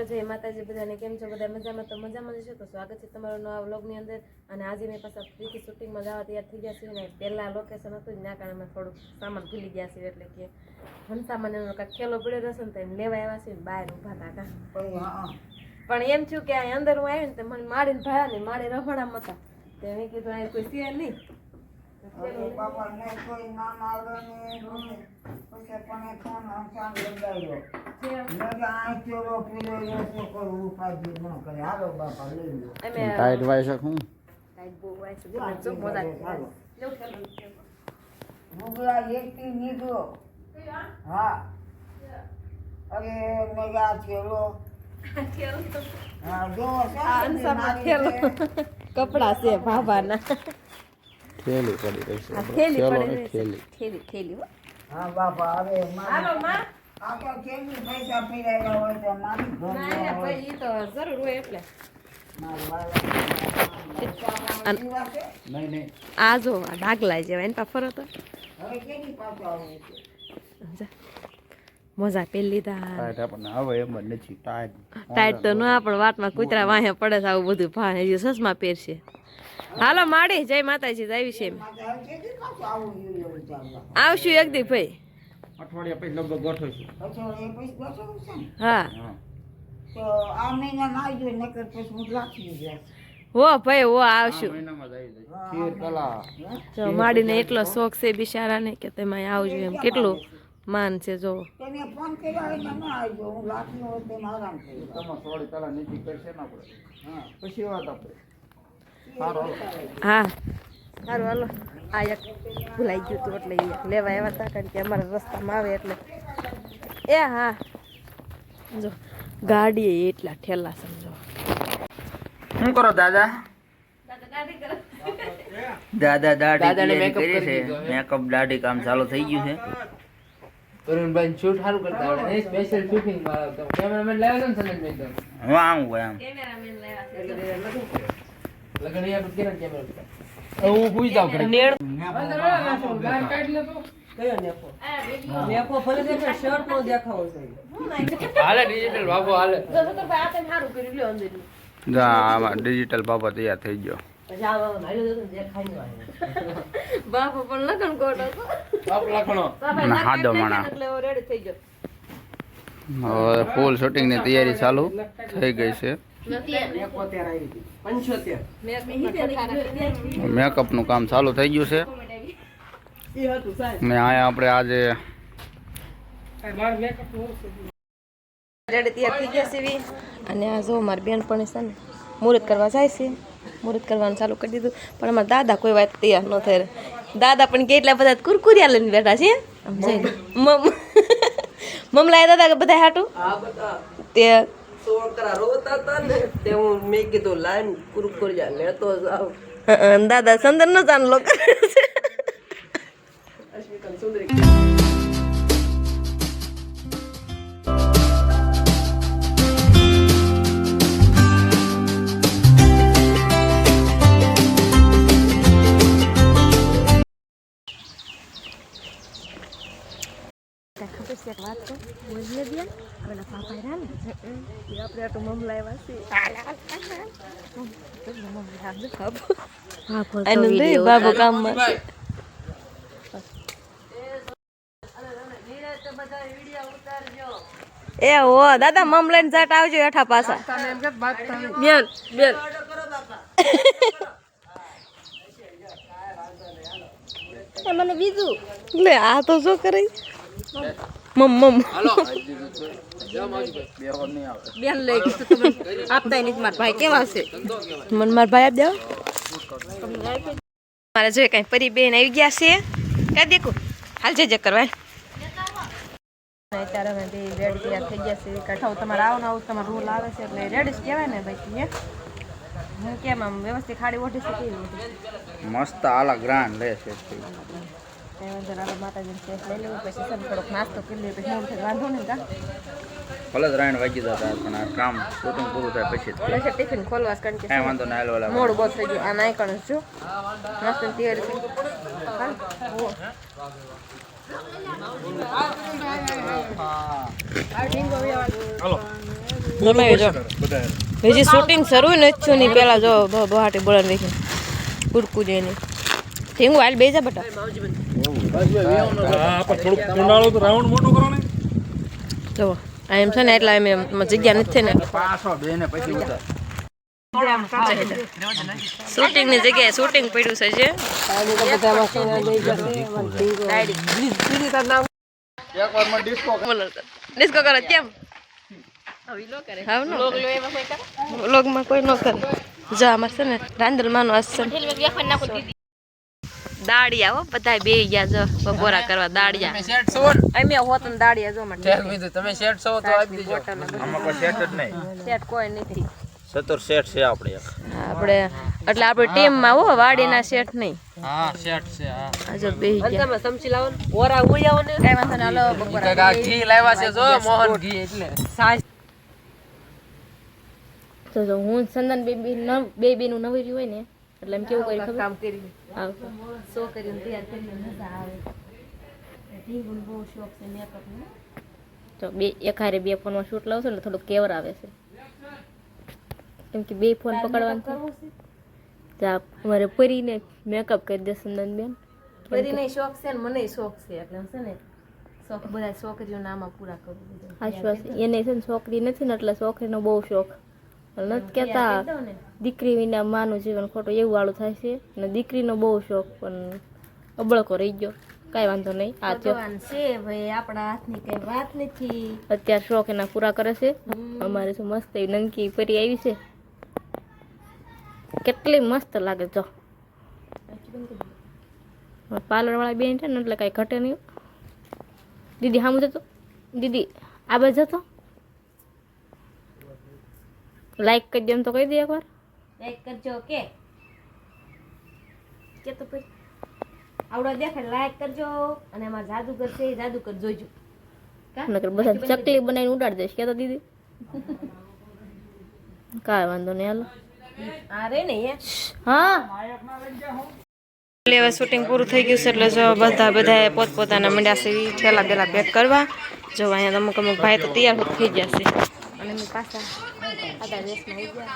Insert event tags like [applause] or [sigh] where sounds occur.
મિત્રો જય માતાજી બધાને કેમ છો? બધા મજામાં? તો મજામાં જ છો? તો સ્વાગત છે તમારું નવા વ્લોગની અંદર. અને આજે મેં પાછા ફ્રીથી શૂટિંગમાં જવા તૈયાર થઈ ગયા છીએ ને પહેલાં લોકેશન હતું જ ના કારણે અમે થોડુંક સામાન ભૂલી ગયા છીએ એટલે કે હંસામાં એનો કાંઈક ખેલો પડ્યો રહેશે ને તો એમ લેવા આવ્યા છીએ ને બહાર ઊભા હતા કાં. પણ એમ થયું કે અહીં અંદર હું આવી ને તો મને માડીને ભાયા ને માડે રહોડામાં હતા. તો મેં કીધું અહીં કોઈ છે થયેલો હા? જો આ અંસામાં કપડા છે ભાભાના. થેલી પડી રહી છે થેલી પડી રહી છે. થેલી. થેલી થેલી હો. બાપા હવે હાલો માં. આ કેટલી પૈસા પીરાયા હોય તો મારી ના ભાઈ તો જરૂર હોય એટલે. આ જો જેવા એની આવે. મોજા પહેરી લીધા. ટાઈટ તો ના પણ વાતમાં કૂતરા વાહે પડે છે આવું બધું ભાન હજી સસમાં પહેરશે. હાલો માડી જય માતાજી આવી છે આવશું એક દી ભાઈ. અઠવાડિયા પછી લગભગ ગોઠવીશું. હા. તો આ નકર પછી હું રાખી ગયા હો ભાઈ હો આવશું. મહિનામાં જ માડીને એટલો શોખ છે બિચારાને કે તમે આવજો એમ. કેટલું માન છે જો. તેને ફોન કર્યો હોય ને ના આવજો હું રાખી હોય તેને આરામ કર્યો તમારે થોડી પેલા નીતિ કરશે ને આપણે હા પછી વાત આપણે સારો હા. સારું હાલો. આ એક ભૂલાઈ ગયું હતું એટલે એક લેવા આવ્યા હતા કારણ કે અમારા રસ્તામાં આવે એટલે. એ હા. જો ગાડી એટલા ઠેલા સમજો શું કરો દાદા? દાદા દાઢી મેકઅપ કરી છે. મેકઅપ દાઢી કામ ચાલુ થઈ ગયું છે. તરુણભાઈ શૂટ સારું કરતા આવડે. એ સ્પેશિયલ શૂટિંગમાં કેમેરામેન લાવ્યા છે ને તો? હું આવું આમ લગન ડિજિટલ બાબો તૈયાર થઈ ગયો હાદો માણા. ફૂલ શૂટિંગની તૈયારી ચાલુ થઈ ગઈ છે મેકઅપનું કામ ચાલુ થઈ ગયું છે. ને અહીંયા આપણે આજે રેડી તૈયાર થઈ ગયા છે અને આ જો મારી બેન પણ છે ને મુહૂર્ત કરવા જાય છે. મુહૂર્ત કરવાનું ચાલુ કરી દીધું. પણ અમારા દાદા કોઈ વાત તૈયાર ન થઈ દાદા પણ કેટલા બધા કુરકુરિયા લઈને બેઠા છે મમ મમલાએ દાદા બધા હાટું? તે અ, અ, દાદા સંદર નો ચાંદલો કરે છે. આવ્યા બાબુ કામમાં એ હો દાદા મમ લઈને જાટ આવજો હેઠા પાછા બેન બેન મને બીજું લે આ તો શું કરે મમ મમ. બેન લઈ ગયું તમે આપતા નથી મારા ભાઈ. કેવા છે? મને મારા ભાઈ આપ દેવો મારે જોઈએ કઈ પરી બેન આવી ગયા છે. કઈ દેખો. હાલ જજે કરવા. અત્યારે અમે બે રેડ તૈયાર થઈ ગયા છે. કઠાવ તમારે આવો ને આવું તમારો રૂલ આવે છે એટલે રેડ જ કહેવાય ને ભાઈ હે? હું કેમ આમ વ્યવસ્થિત ખાડી ઓઢી છે કેવી મસ્ત આલા ગ્રાન્ડ લે છે. જરા માતાજીને કેસ લઈ લેવું પછી સર થોડોક નાસ્તો કરી લઈએ પછી મોડું વાંધો નહીં કા? ભલે જ રાયણ વાગી જતા પણ આ કામ શૂટિંગ પૂરું થાય પછી પછી ટિફિન ખોલવા કારણ કે કાંઈ વાંધો ના હાલો મોડું બહુ થઈ ગયું આ નાઈ કણ જો નાસ્તાની તૈયારી થઈ હાલ ઓ. હાલો. જમાવી જો. હજી શૂટિંગ શરૂ નથી ની પેલા જો બહાટી બળન દેખી કુડકું જઈને ઠીંગુ હાલ બેજા બટા. જો આ એમ છે ને એટલે એમ એમ જગ્યા નથી ને પાછો બે ને પછી ઉતાર. શૂટિંગની જગ્યાએ શૂટિંગ પડ્યું છે જે. ડિસ્કો કરો કેમ? વ્લોગમાં કોઈ ન કરે. જો અમાર છે ને રાંદલમાંનો આસન દાડિયા હો બધા બે ગયા જો બપોરા કરવા દાડિયા તમે શેઠ છો? અમે હોત ને દાડિયા જો મને તમે શેઠ છો તો આપી દેજો. આમાં કોઈ શેઠ જ નહીં. શેઠ કોઈ નથી. સતર શેઠ છે આપણે આપણે એટલે આપણે ટીમમાં હો વાડીના શેઠ નહીં. હા શેઠ છે હા. આજે બે ગયા. સમજી લાવો ને. ઓરા ઉયાવો ને. કઈ વાંધો ના લો બપોરા ઘી લાવ્યા છે જો મોહન ઘી એટલે. તો જો હું ચંદન બેબી ન બે બેનું નવી હોય ને એટલે એમ કેવું કરી કામ કરી સો કરીને તૈયાર કરીને મજા આવે. ઢીંગુનો બહુ શોખ છે મેકઅપનો તો બે એકારે બે ફોનમાં શૂટ લાવશો ને થોડુંક કેવર આવે છે. કેમ કે બે ફોન પકડવાનું જા અમારે પરીને મેકઅપ કરી દેશે ચંદન બેન. પરીને શોખ છે ને મને શોખ છે. એટલે છે ને શોખ બધા છોકરીઓના આમાં પૂરા કરું આશ્વાસ એને છે ને છોકરી નથી ને એટલે છોકરીનો બહુ શોખ. નથી કહેતા દીકરી વિના માનું જીવન ખોટું એવું વાળું થાય છે. અને દીકરીનો બહુ શોખ પણ અબળકો રહી ગયો. કાંઈ વાંધો નહીં આ થયો. છે ભાઈ આપણા હાથની કઈ વાત નથી. અત્યારે શોખ એના પૂરા કરે છે. અમારે શું મસ્ત એવી નંકી પરી આવી છે. કેટલી મસ્ત લાગે જો. પાર્લર વાળા બેન છે ને એટલે કાંઈ ઘટે નહીં. દીદી હા જતો. દીદી આ બાજુ જતો. લાઈક કરી દેમ તો કહી દે એકવાર. લાઈક કરજો કે કે તો પછી? આવડો દેખાય લાઈક કરજો અને અમાર જાદુગર છે એ જાદુગર જોઈજો. નકર બસ ચકલી બનાવીને ઉડાડી દઈશ કે તો દીદી? [laughs] કાંઈ વાંધો નહીં હાલો. અરે નહીં ને હા. એટલે હવે શૂટિંગ પૂરું થઈ ગયું છે એટલે જો બધા બધા પોતપોતાના મંડ્યા છે પેલા પેલા પેક કરવા. જો અહીંયા અમુક અમુક ભાઈ તો તૈયાર થઈ ગયા છે. અને એમની પાછા આધા ડ્રેસમાં આવી ગયા.